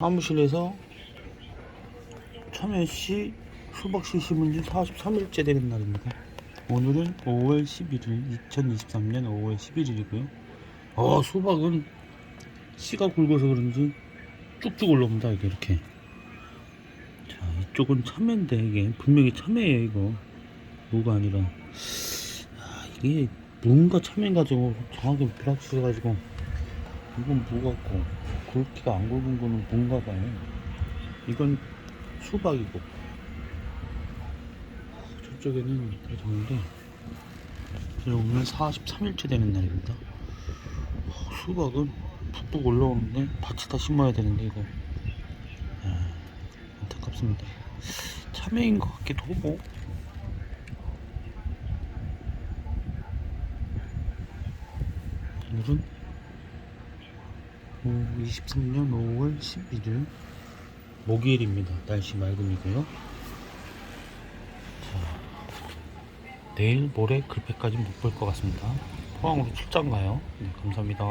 사무실에서 참여시 수박씨 심은 지 43일째 되는 날입니다. 오늘은 5월 11일, 2023년 5월 11일이고요. 아, 수박은 씨가 굵어서 그런지 쭉쭉 올라옵니다. 이게 이렇게. 자, 이쪽은 참외인데 이게 분명히 참외예요, 이거. 무가 아니라. 아, 이게 무인가 참외인가 좀 정확히 불확실해 가지고 이건 무 같고 굵기가 안 굵은 거는 뭔가 봐요. 이건 수박이고 저쪽에는 이렇는데 오늘 43일째 되는 날입니다. 어, 수박은 푹푹 올라오는데 밭에다 심어야 되는데 이거 아, 안타깝습니다. 참외인 것 같기도 하고 오늘은 23년 5월 11일 목요일입니다. 날씨 맑음이고요. 자, 내일 모레 글패까지 못 볼 것 같습니다. 포항으로 출장 가요. 네, 감사합니다.